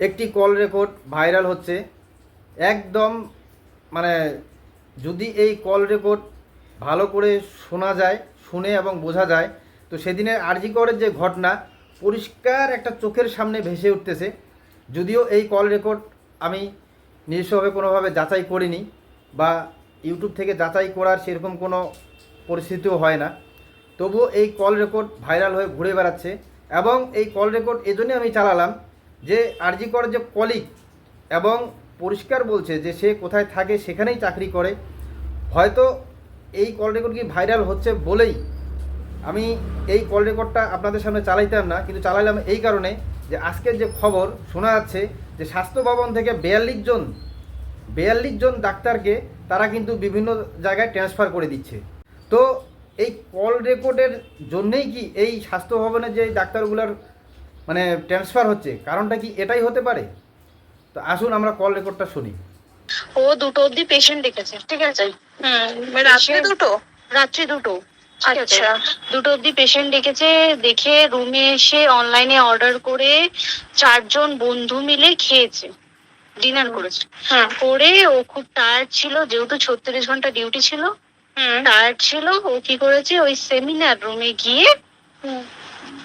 একটি call record viral হচ্ছে। একদম মানে যদি এই কল রেকর্ড ভালো করে শোনা যায়, শুনে এবং বোঝা যায়, তো সেদিনের আরজিকরের যে ঘটনা পরিষ্কার একটা চোখের সামনে ভেসে উঠতেছে। যদিও এই কল রেকর্ড আমি নিজস্বভাবে কোনোভাবে যাচাই করিনি বা ইউটিউব থেকে যাচাই করার সেরকম কোনো পরিস্থিতিও হয় না। তবুও এই কল রেকর্ড ভাইরাল হয়ে ঘুরে বেড়াচ্ছে এবং এই কল রেকর্ড এজন্যই আমি চালালাম যে আরজি কর যে কলিগ এবং পরিষ্কার বলছে যে সে কোথায় থাকে সেখানেই চাকরি করে। হয়তো এই কল রেকর্ড কি ভাইরাল হচ্ছে বলেই আমি এই কল রেকর্ডটা আপনাদের সামনে চালাইতাম না, কিন্তু চালাইলাম এই কারণে যে আজকের যে খবর শোনা যাচ্ছে যে স্বাস্থ্য ভবন থেকে বিয়াল্লিশ জন বিয়াল্লিশ জন ডাক্তারকে তারা কিন্তু বিভিন্ন জায়গায় ট্রান্সফার করে দিচ্ছে। তো এই কল রেকর্ডের জন্যেই কি এই স্বাস্থ্য ভবনের যে ডাক্তারগুলোর মানে ট্রান্সফার হচ্ছে। কারণটা কি? এটাই হতে পারে? তো আসুন আমরা কল রেকর্ডটা শুনি। ও দুটো অবধি পেশেন্ট ডেকেছে ঠিক আছে? হুম মানে রাত্রে দুটো? রাত্রি দুটো। আচ্ছা। দুটো অব্দি পেশেন্ট ডেকেছে দেখে রুমে এসে অনলাইনে অর্ডার করে চারজন বন্ধু মিলে খেয়েছে। ডিনার করেছে। হুম। করে ও খুব টায়ার্ড ছিল যেহেতু ছত্রিশ ঘণ্টা ডিউটি ছিল। হুম। টায়ার্ড ছিল ও কি করেছে? ওই সেমিনার রুমে গিয়ে হুম।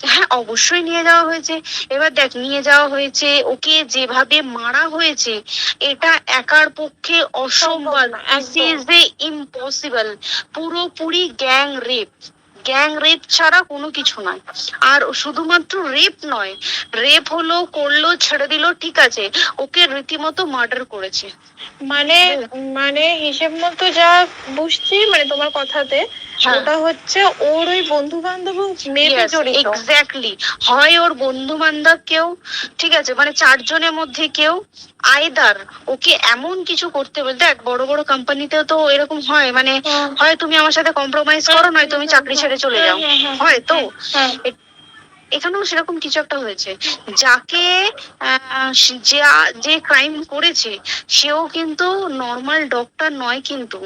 হ্যাঁ অবশ্যই নিয়ে যাওয়া হয়েছে। এবার দেখ নিয়ে যাওয়া হয়েছে ওকে যেভাবে মারা হয়েছে এটা একার পক্ষে অসম্ভব ইম্পসিবল পুরোপুরি গ্যাং রেপ গ্যাং রেপ ছাড়া কোনো কিছু নয়। আর শুধুমাত্র রেপ নয় রেপ হলো করল ছেড়ে দিল ঠিক আছে ওকে রীতিমতো মার্ডার করেছে। মানে মানে হিসেব মতো যা বুঝছি মানে তোমার কথাতে হ্যাঁ। ওটা হচ্ছে ওর ওই বন্ধু বান্ধব জড়িত। এক্স্যাক্টলি হয় ওর বন্ধু বান্ধব কেউ ঠিক আছে মানে চারজনের মধ্যে কেউ আইদার ওকে এমন কিছু করতে বলতে এক বড় বড় কোম্পানিতেও তো এরকম হয় মানে হয় তুমি আমার সাথে কম্প্রোমাইজ করো নয় তুমি চাকরি ছেড়ে চলে যাও হুম। হয় তো হ্যাঁ। এখানেও সেরকম কিছু একটা হয়েছে যাকে যা- যে ক্রাইম করেছে সেও কিন্তু নর্মাল ডক্টর নয় কিন্তু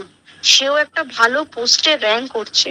সেও একটা ভালো পোস্টে র্যাঙ্ক করছে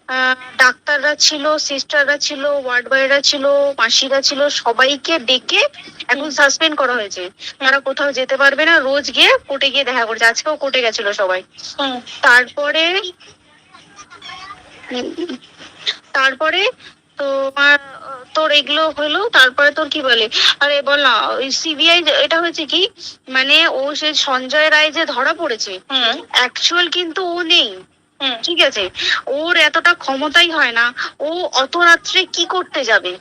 ডাক্তাররা ছিল সিস্টাররা ছিল ওয়ার্ড বয়রা ছিল মাসিরা ছিল সবাইকে ডেকে এখন সাসপেন্ড করা হয়েছে। তারা কোথাও যেতে পারবে না রোজ গিয়ে কোর্টে গিয়ে দেখা করছে। আজকেও কোর্টে গেছিল সবাই। তারপরে তারপরে তোমার তোর এগুলো হলো তারপরে তোর কি বলে? আরে বল না ওই সিবিআই এটা হয়েছে কি? মানে ও সে সঞ্জয় রায় যে ধরা পড়েছে হুম। অ্যাকচুয়াল কিন্তু ও নেই। ঠিক আছে। ওর এতটা ক্ষমতাই হয় না। ও অত রাত্রে কি করতে যাবে?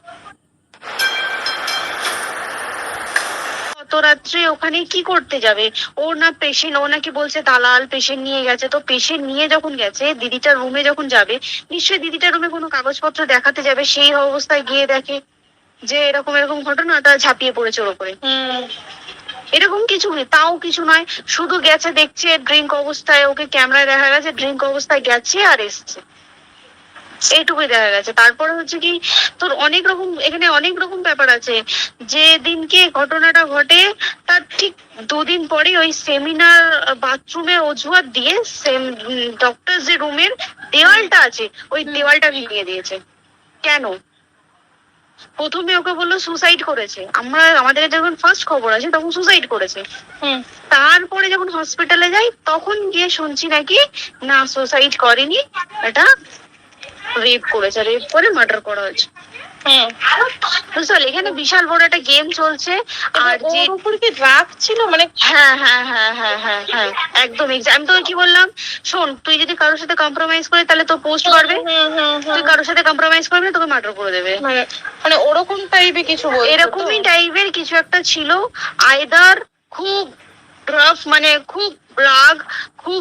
রাত্রে ওখানে কি করতে যাবে? ওর না পেশেন্ট, ও নাকি বলছে দালাল, পেশেন্ট নিয়ে গেছে। তো পেশেন্ট নিয়ে যখন গেছে, দিদিটার রুমে যখন যাবে, নিশ্চয়ই দিদিটার রুমে কোনো কাগজপত্র দেখাতে যাবে, সেই অবস্থায় গিয়ে দেখে যে এরকম এরকম ঘটনাটা ঝাঁপিয়ে পড়েছে ওর উপরে। এরকম কিছু নেই তাও কিছু নয়। শুধু গেছে দেখছে ড্রিঙ্ক অবস্থায় ওকে ক্যামেরায় দেখা গেছে ড্রিঙ্ক অবস্থায় গেছে আর এসছে। এইটুকুই দেখা গেছে। তারপরে হচ্ছে কি তোর অনেক রকম এখানে অনেক রকম ব্যাপার আছে। যে দিনকে ঘটনাটা ঘটে তার ঠিক দুদিন পরে ওই সেমিনার বাথরুমে অজুহাত দিয়ে সেম ডক্টর যে রুমের দেওয়ালটা আছে ওই দেওয়ালটা ভেঙে দিয়েছে। কেন? প্রথমে ওকে বলল সুসাইড করেছে। আমরা আমাদের যখন ফার্স্ট খবর আছে তখন সুসাইড করেছে। হুম। তারপরে যখন হসপিটালে যাই তখন গিয়ে শুনছি নাকি না সুসাইড করেনি এটা রেপ করেছে রেপ করে মার্ডার করা হয়েছে। বুঝতে পারলি এখানে বিশাল বড় একটা গেম চলছে। আর যে উপর কি রাগ ছিল? মানে হ্যাঁ হ্যাঁ হ্যাঁ হ্যাঁ হ্যাঁ হ্যাঁ একদম আমি তোকে কি বললাম? শোন তুই যদি কারোর সাথে কম্প্রোমাইজ করে তাহলে তো পোস্ট করবে। হুম হুম তুই কারোর সাথে কম্প্রোমাইজ করবি না, তোকে মার্ডার করে দেবে। মানে মানে ওরকম টাইপে কিছু এরকমই টাইপের কিছু একটা ছিল। আইদার খুব রাফ মানে খুব রাগ খুব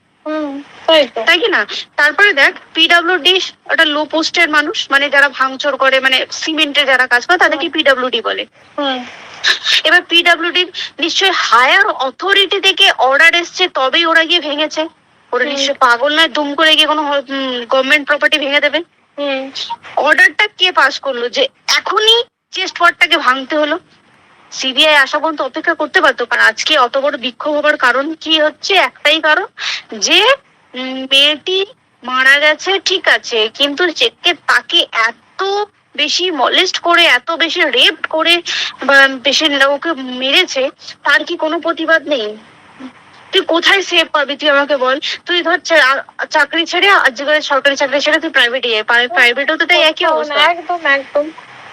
তাই কি না? তারপরে দেখ পিডাব্লিউডি ওটা লো পোস্টের মানুষ মানে যারা ভাঙচুর করে মানে সিমেন্টে যারা কাজ করে তাদেরকে পিডাব্লিউডি বলে। এবার পিডাব্লিউডির নিশ্চয়ই হায়ার অথরিটি থেকে অর্ডার এসছে তবেই ওরা গিয়ে ভেঙেছে। ওরা। নিশ্চয় পাগল নয় দুম করে গিয়ে কোনো গভর্নমেন্ট প্রপার্টি ভেঙে দেবে। হুম। অর্ডারটা কে পাস করল? যে এখনই চেস্ট ওয়ার্ডটাকে ভাঙতে হলো। সিবিআই আসা পর্যন্ত অপেক্ষা করতে পারতো কারণ আজকে অত বড় বিক্ষোভ হবার কারণ কি হচ্ছে? একটাই কারণ যে মেয়েটি মারা গেছে ঠিক আছে কিন্তু চেককে তাকে এত বেশি মলেস্ট করে এত বেশি রেপ করে বেশি ওকে মেরেছে তার কি কোনো প্রতিবাদ নেই? তুই কোথায় সেভ পাবি তুই আমাকে বল। তুই ধর চাকরি ছেড়ে আজকে সরকারি চাকরি ছেড়ে তুই প্রাইভেটে যাই প্রাইভেটও তো তাই একই অবস্থা। একদম একদম।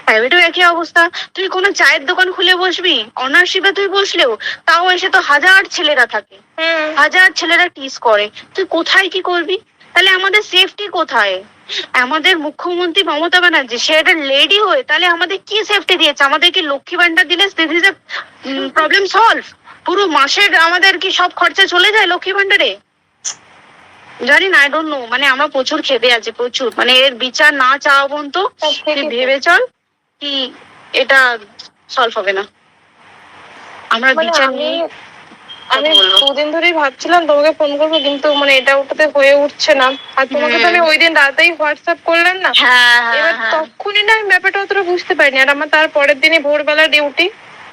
প্রাইভেটেও একই অবস্থা। তুই কোনো চায়ের দোকান খুলে বসবি? অনারশিপে তুই বসলেও তাও এসে তো হাজার ছেলেরা থাকে। হাজার ছেলেরা টিস করে। তুই কোথায় কি করবি? তাহলে আমাদের সেফটি কোথায়? আমাদের মুখ্যমন্ত্রী মমতা ব্যানার্জি সে একটা লেডি হয়ে তাহলে আমাদের কি সেফটি দিয়েছে? আমাদের কি লক্ষ্মী ভান্ডার দিলে দিস ইজ প্রবলেম সলভ পুরো মাসের আমাদের কি সব খরচা চলে যায় লক্ষ্মী ভান্ডারে জানি না আই ডোন্ট নো মানে আমরা প্রচুর খেপে আছে প্রচুর। মানে এর বিচার না চাওয়া পর্যন্ত ভেবে চল। কি এটা সলভ হবে না। আমরা মানে বিচার আমি নিয়ে আমি দুদিন ধরেই ভাবছিলাম তোমাকে ফোন করব কিন্তু মানে এটা ওটাতে হয়ে উঠছে না। আর তোমাকে তো আমি ওই দিন রাতেই হোয়াটসঅ্যাপ করলাম না। হ্যাঁ এবার হ্যাঁ। হ্যাঁ তখনই না আমি ব্যাপারটা অতটা বুঝতে পারিনি। আর আমার তার পরের দিনই ভোরবেলা ডিউটি হ্যাঁ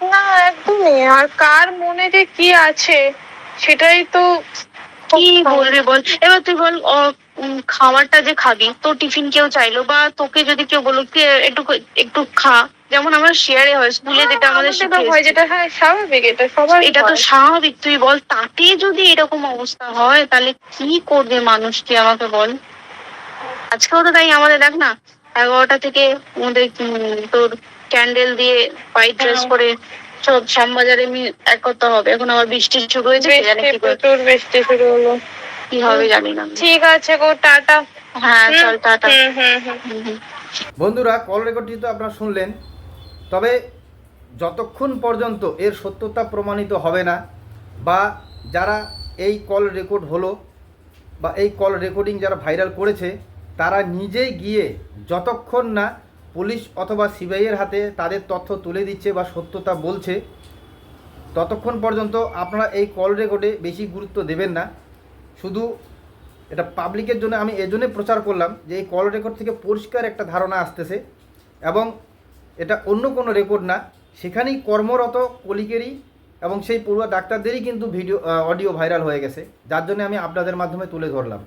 না একদমই। আর কার মনে যে কি আছে সেটাই তো কি বলবি বল? এবার তুই বল খাবারটা যে খাবি তোর টিফিন কেউ চাইলো? বা তোকে যদি কেউ বলল কি একটু একটু খা। যেমন আমরা শেয়ারে হয় স্কুলে যেটা আমাদের তো। হয় যেটা হ্যাঁ স্বাভাবিক এটা সবার এটা তো স্বাভাবিক। তুই বল তাতে যদি এরকম অবস্থা হয় তাহলে কি করবে মানুষ কি আমাকে বল? আজকেও তো তাই আমাদের দেখ না এগারোটা থেকে আমাদের উম, তোর ক্যান্ডেল দিয়ে হোয়াইট ড্রেস হ্যাঁ। করে সব শ্যামবাজারে মি এক করতে হবে। এখন আবার বৃষ্টি শুরু হয়েছে কি প্রচুর বৃষ্টি শুরু হলো। কি হবে জানি না। ঠিক আছে গো টাটা। হ্যাঁ চল টাটা। বন্ধুরা কল রেকর্ডটি তো আপনারা শুনলেন। তবে যতক্ষণ পর্যন্ত এর সত্যতা প্রমাণিত হবে না বা যারা এই কল রেকর্ড হলো বা এই কল রেকর্ডিং যারা ভাইরাল করেছে তারা নিজেই গিয়ে যতক্ষণ না পুলিশ অথবা সিবিআইয়ের হাতে তাদের তথ্য তুলে দিচ্ছে বা সত্যতা বলছে, ততক্ষণ পর্যন্ত আপনারা এই কল রেকর্ডে বেশি গুরুত্ব দেবেন না। শুধু এটা পাবলিকের জন্য আমি এজন্য প্রচার করলাম যে এই কল রেকর্ড থেকে পরিষ্কার একটা ধারণা আসতেছে এবং এটা অন্য কোনো রেকর্ড না, সেখানেই কর্মরত কলিকেরই এবং সেই পড়ুয়া ডাক্তারদেরই কিন্তু ভিডিও অডিও ভাইরাল হয়ে গেছে, যার জন্য আমি আপনাদের মাধ্যমে তুলে ধরলাম।